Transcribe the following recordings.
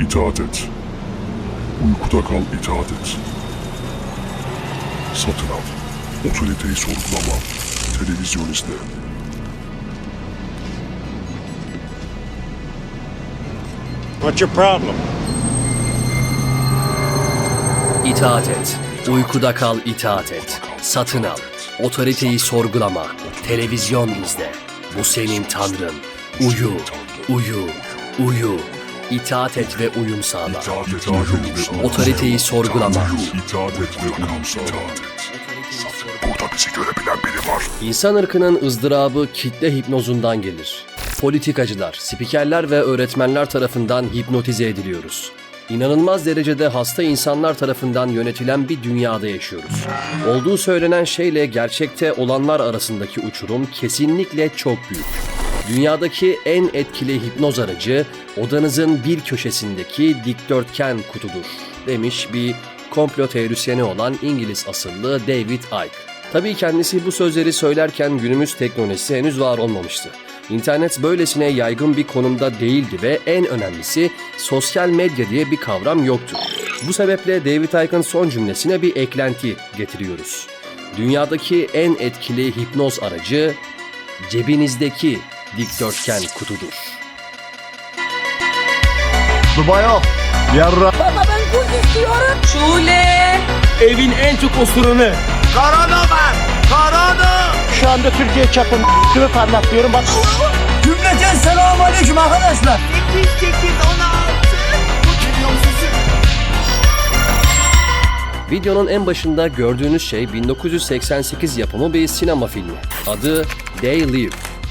İtaat et. Uykuda kal, itaat et. Satın al. Otoriteyi sorgulama. Televizyon izle. What's your problem? İtaat et. Uykuda kal itaat et. Satın al. Otoriteyi sorgulama. Televizyon izle. Bu senin tanrın. Uyu, uyu, uyu. İtaat et ve uyum sağla. Otoriteyi sorgulama. Burada bizi görebilen biri var. İnsan ırkının ızdırabı kitle hipnozundan gelir. Politikacılar, spikerler ve öğretmenler tarafından hipnotize ediliyoruz. İnanılmaz derecede hasta insanlar tarafından yönetilen bir dünyada yaşıyoruz. Olduğu söylenen şeyle gerçekte olanlar arasındaki uçurum kesinlikle çok büyük. Dünyadaki en etkili hipnoz aracı odanızın bir köşesindeki dikdörtgen kutudur demiş bir komplo teorisyeni olan İngiliz asıllı David Icke. Tabii kendisi bu sözleri söylerken günümüz teknolojisi henüz var olmamıştı. İnternet böylesine yaygın bir konumda değildi ve en önemlisi sosyal medya diye bir kavram yoktu. Bu sebeple David Icke'ın son cümlesine bir eklenti getiriyoruz. Dünyadaki en etkili hipnoz aracı cebinizdeki dikdörtgen kutudur. Dubayo. Yarra. Baba ben kuz istiyorum. Şule. Evin en çok osuranı. Korona var. Korona. Şu anda Türkiye çapında kimi parlatmıyorum bak. Cümleten selamun aleyküm arkadaşlar. Videonun en başında gördüğünüz şey 1988 yapımı bir sinema filmi. Adı They Live,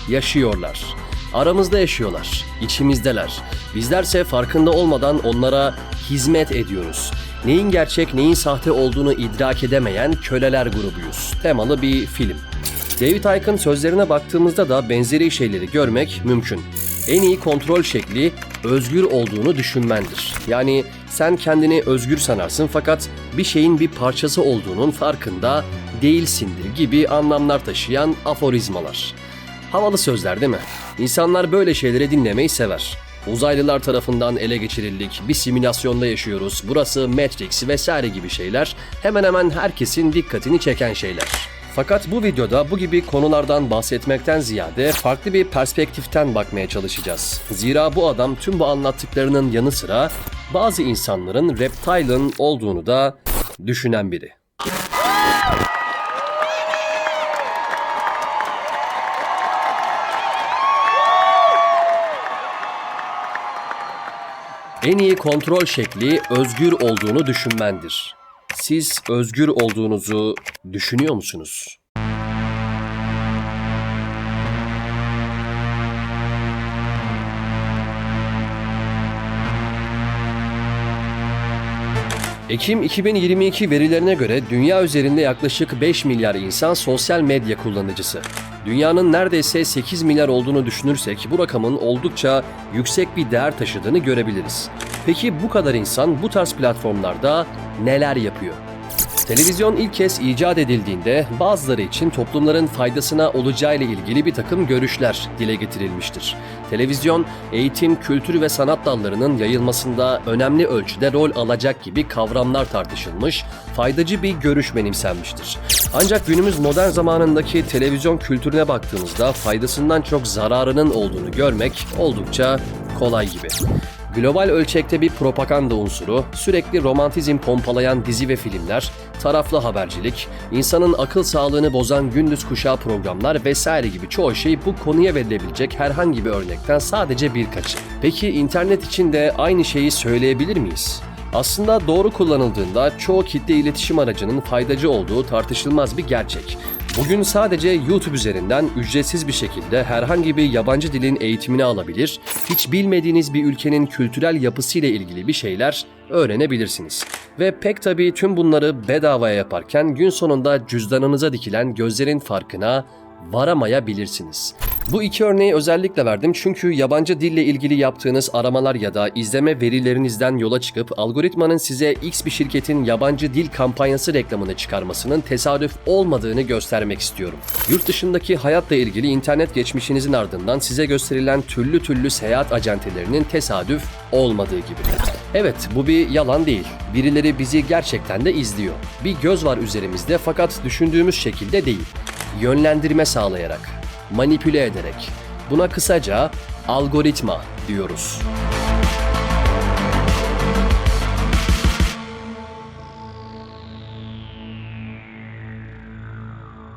yaşıyorlar. Aramızda yaşıyorlar, içimizdeler. Bizlerse farkında olmadan onlara hizmet ediyoruz. Neyin gerçek, neyin sahte olduğunu idrak edemeyen köleler grubuyuz. Temalı bir film. David Icke'ın sözlerine baktığımızda da benzeri şeyleri görmek mümkün. En iyi kontrol şekli özgür olduğunu düşünmendir. Yani sen kendini özgür sanarsın fakat bir şeyin bir parçası olduğunun farkında değilsindir gibi anlamlar taşıyan aforizmalar. Havalı sözler değil mi? İnsanlar böyle şeyleri dinlemeyi sever. Uzaylılar tarafından ele geçirildik, bir simülasyonda yaşıyoruz, burası Matrix vesaire gibi şeyler hemen hemen herkesin dikkatini çeken şeyler. Fakat bu videoda bu gibi konulardan bahsetmekten ziyade farklı bir perspektiften bakmaya çalışacağız. Zira bu adam tüm bu anlattıklarının yanı sıra bazı insanların reptilian olduğunu da düşünen biri. En iyi kontrol şekli özgür olduğunu düşünmendir. Siz özgür olduğunuzu düşünüyor musunuz? Ekim 2022 verilerine göre dünya üzerinde yaklaşık 5 milyar insan sosyal medya kullanıcısı. Dünyanın neredeyse 8 milyar olduğunu düşünürsek bu rakamın oldukça yüksek bir değer taşıdığını görebiliriz. Peki bu kadar insan bu tarz platformlarda neler yapıyor? Televizyon ilk kez icat edildiğinde bazıları için toplumların faydasına olacağıyla ilgili bir takım görüşler dile getirilmiştir. Televizyon, eğitim, kültür ve sanat dallarının yayılmasında önemli ölçüde rol alacak gibi kavramlar tartışılmış, faydacı bir görüş benimsenmiştir. Ancak günümüz modern zamanındaki televizyon kültürüne baktığımızda faydasından çok zararının olduğunu görmek oldukça kolay gibi. Global ölçekte bir propaganda unsuru, sürekli romantizm pompalayan dizi ve filmler, taraflı habercilik, insanın akıl sağlığını bozan gündüz kuşağı programlar vesaire gibi çoğu şey bu konuya verilebilecek herhangi bir örnekten sadece birkaçı. Peki internet için de aynı şeyi söyleyebilir miyiz? Aslında doğru kullanıldığında çoğu kitle iletişim aracının faydacı olduğu tartışılmaz bir gerçek. Bugün sadece YouTube üzerinden ücretsiz bir şekilde herhangi bir yabancı dilin eğitimini alabilir, hiç bilmediğiniz bir ülkenin kültürel yapısıyla ilgili bir şeyler öğrenebilirsiniz. Ve pek tabii tüm bunları bedavaya yaparken gün sonunda cüzdanınıza dikilen gözlerin farkına varamayabilirsiniz. Bu iki örneği özellikle verdim çünkü yabancı dille ilgili yaptığınız aramalar ya da izleme verilerinizden yola çıkıp algoritmanın size X bir şirketin yabancı dil kampanyası reklamını çıkarmasının tesadüf olmadığını göstermek istiyorum. Yurt dışındaki hayatla ilgili internet geçmişinizin ardından size gösterilen türlü türlü seyahat acentelerinin tesadüf olmadığı gibi. Evet, bu bir yalan değil. Birileri bizi gerçekten de izliyor. Bir göz var üzerimizde fakat düşündüğümüz şekilde değil. Yönlendirme sağlayarak, manipüle ederek. Buna kısaca algoritma diyoruz.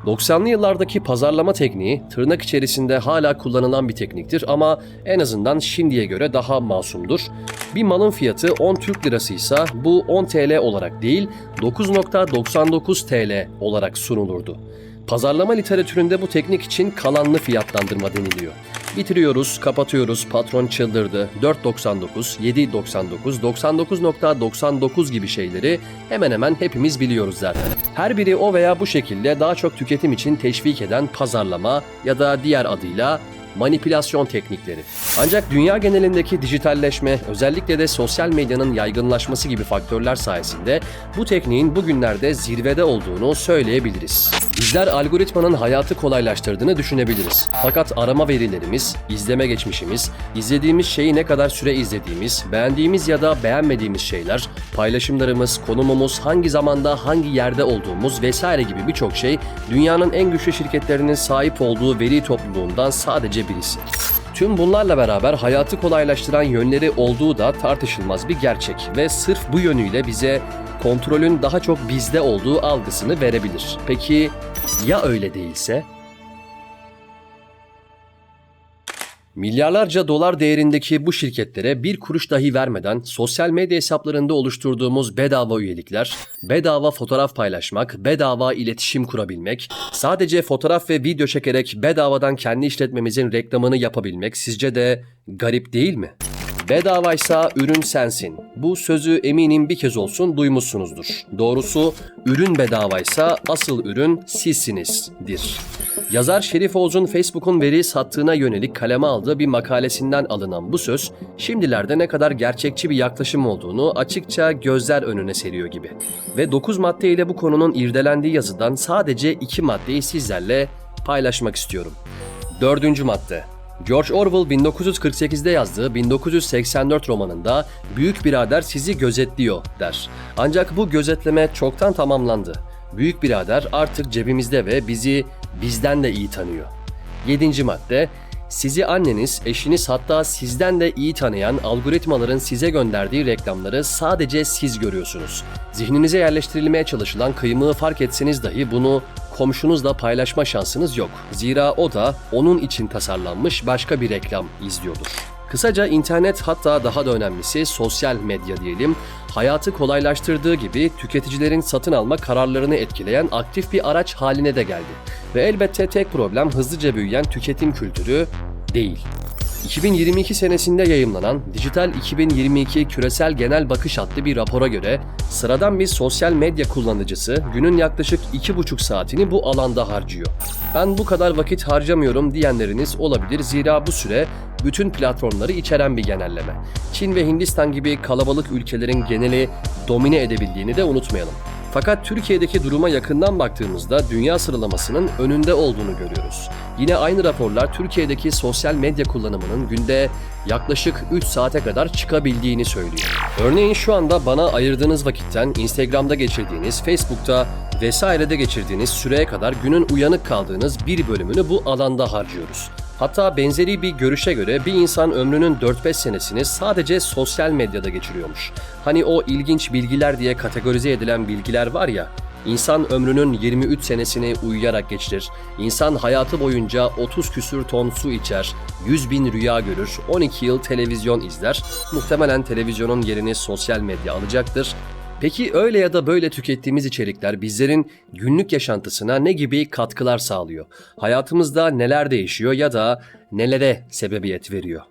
90'lı yıllardaki pazarlama tekniği tırnak içerisinde hala kullanılan bir tekniktir ama en azından şimdiye göre daha masumdur. Bir malın fiyatı 10 Türk lirası ise bu 10 TL olarak değil 9.99 TL olarak sunulurdu. Pazarlama literatüründe bu teknik için kalanlı fiyatlandırma deniliyor. Bitiriyoruz, kapatıyoruz, patron çıldırdı, 4.99, 7.99, 99.99 gibi şeyleri hemen hemen hepimiz biliyoruz zaten. Her biri o veya bu şekilde daha çok tüketim için teşvik eden pazarlama ya da diğer adıyla manipülasyon teknikleri. Ancak dünya genelindeki dijitalleşme, özellikle de sosyal medyanın yaygınlaşması gibi faktörler sayesinde bu tekniğin bugünlerde zirvede olduğunu söyleyebiliriz. Bizler algoritmanın hayatı kolaylaştırdığını düşünebiliriz. Fakat arama verilerimiz, izleme geçmişimiz, izlediğimiz şeyi ne kadar süre izlediğimiz, beğendiğimiz ya da beğenmediğimiz şeyler, paylaşımlarımız, konumumuz, hangi zamanda hangi yerde olduğumuz vesaire gibi birçok şey dünyanın en güçlü şirketlerinin sahip olduğu veri topluluğundan sadece birisi. Tüm bunlarla beraber hayatı kolaylaştıran yönleri olduğu da tartışılmaz bir gerçek ve sırf bu yönüyle bize kontrolün daha çok bizde olduğu algısını verebilir. Peki ya öyle değilse? Milyarlarca dolar değerindeki bu şirketlere bir kuruş dahi vermeden sosyal medya hesaplarında oluşturduğumuz bedava üyelikler, bedava fotoğraf paylaşmak, bedava iletişim kurabilmek, sadece fotoğraf ve video çekerek bedavadan kendi işletmemizin reklamını yapabilmek sizce de garip değil mi? Bedavaysa ürün sensin. Bu sözü eminim bir kez olsun duymuşsunuzdur. Doğrusu ürün bedavaysa asıl ürün sizsinizdir. Yazar Şerif Oğuz'un Facebook'un veri sattığına yönelik kaleme aldığı bir makalesinden alınan bu söz, şimdilerde ne kadar gerçekçi bir yaklaşım olduğunu açıkça gözler önüne seriyor gibi. Ve 9 madde ile bu konunun irdelendiği yazıdan sadece 2 maddeyi sizlerle paylaşmak istiyorum. Dördüncü madde. George Orwell 1948'de yazdığı 1984 romanında Büyük Birader sizi gözetliyor der. Ancak bu gözetleme çoktan tamamlandı. Büyük Birader artık cebimizde ve bizi bizden de iyi tanıyor. 7. madde sizi anneniz, eşiniz hatta sizden de iyi tanıyan algoritmaların size gönderdiği reklamları sadece siz görüyorsunuz. Zihninize yerleştirilmeye çalışılan kıymığı fark etseniz dahi bunu komşunuzla paylaşma şansınız yok. Zira o da onun için tasarlanmış başka bir reklam izliyordur. Kısaca internet hatta daha da önemlisi sosyal medya diyelim, hayatı kolaylaştırdığı gibi tüketicilerin satın alma kararlarını etkileyen aktif bir araç haline de geldi. Ve elbette tek problem hızlıca büyüyen tüketim kültürü değil. 2022 senesinde yayımlanan Dijital 2022 Küresel Genel Bakış adlı bir rapora göre sıradan bir sosyal medya kullanıcısı günün yaklaşık 2,5 saatini bu alanda harcıyor. Ben bu kadar vakit harcamıyorum diyenleriniz olabilir zira bu süre bütün platformları içeren bir genelleme. Çin ve Hindistan gibi kalabalık ülkelerin geneli domine edebildiğini de unutmayalım. Fakat Türkiye'deki duruma yakından baktığımızda dünya sıralamasının önünde olduğunu görüyoruz. Yine aynı raporlar Türkiye'deki sosyal medya kullanımının günde yaklaşık 3 saate kadar çıkabildiğini söylüyor. Örneğin şu anda bana ayırdığınız vakitten Instagram'da geçirdiğiniz, Facebook'ta vesairede geçirdiğiniz süreye kadar günün uyanık kaldığınız bir bölümünü bu alanda harcıyoruz. Hatta benzeri bir görüşe göre bir insan ömrünün 4-5 senesini sadece sosyal medyada geçiriyormuş. Hani o ilginç bilgiler diye kategorize edilen bilgiler var ya, İnsan ömrünün 23 senesini uyuyarak geçirir. İnsan hayatı boyunca 30 küsür ton su içer, 100 bin rüya görür, 12 yıl televizyon izler. Muhtemelen televizyonun yerini sosyal medya alacaktır. Peki öyle ya da böyle tükettiğimiz içerikler bizlerin günlük yaşantısına ne gibi katkılar sağlıyor? Hayatımızda neler değişiyor ya da nelere sebebiyet veriyor?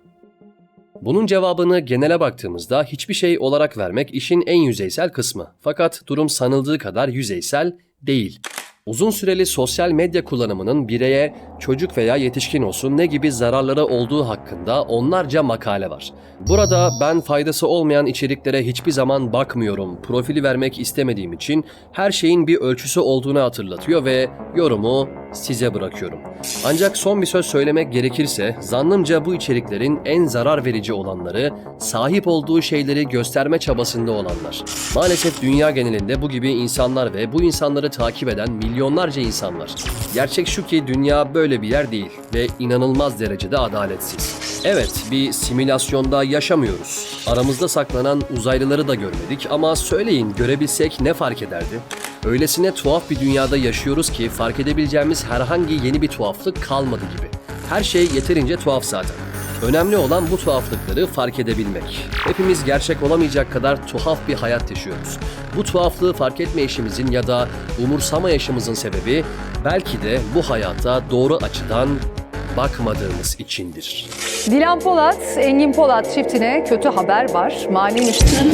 Bunun cevabını genele baktığımızda hiçbir şey olarak vermek işin en yüzeysel kısmı. Fakat durum sanıldığı kadar yüzeysel değil. Uzun süreli sosyal medya kullanımının bireye, çocuk veya yetişkin olsun ne gibi zararları olduğu hakkında onlarca makale var. Burada ben faydası olmayan içeriklere hiçbir zaman bakmıyorum, profili vermek istemediğim için her şeyin bir ölçüsü olduğunu hatırlatıyor ve yorumu size bırakıyorum. Ancak son bir söz söylemek gerekirse zannımca bu içeriklerin en zarar verici olanları sahip olduğu şeyleri gösterme çabasında olanlar. Maalesef dünya genelinde bu gibi insanlar ve bu insanları takip eden milyonlarca insan var. Gerçek şu ki dünya böyle bir yer değil ve inanılmaz derecede adaletsiz. Evet, bir simülasyonda yaşamıyoruz. Aramızda saklanan uzaylıları da görmedik ama söyleyin görebilsek ne fark ederdi? Öylesine tuhaf bir dünyada yaşıyoruz ki fark edebileceğimiz herhangi yeni bir tuhaflık kalmadı gibi. Her şey yeterince tuhaf zaten. Önemli olan bu tuhaflıkları fark edebilmek. Hepimiz gerçek olamayacak kadar tuhaf bir hayat yaşıyoruz. Bu tuhaflığı fark etme işimizin ya da umursamayışımızın sebebi belki de bu hayata doğru açıdan bakmadığımız içindir. Dilan Polat, Engin Polat çiftine kötü haber var. Mali müşteri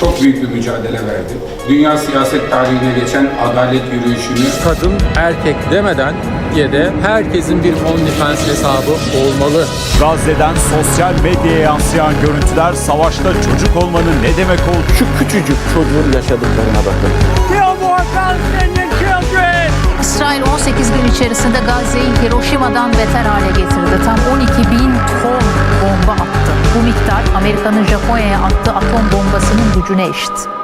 çok büyük bir mücadele verdi. Dünya siyaset tarihine geçen adalet yürüyüşünü kadın erkek demeden Türkiye'de herkesin bir OnlyFans hesabı olmalı. Gazze'den sosyal medyaya yansıyan görüntüler savaşta çocuk olmanın ne demek olduğunu Şu küçücük çocuğun yaşadıklarına bakın. İsrail 18 gün içerisinde Gazze'yi Hiroşima'dan beter hale getirdi. Tam 12 bin ton bomba attı. Bu miktar Amerika'nın Japonya'ya attığı atom bombasının gücüne eşit.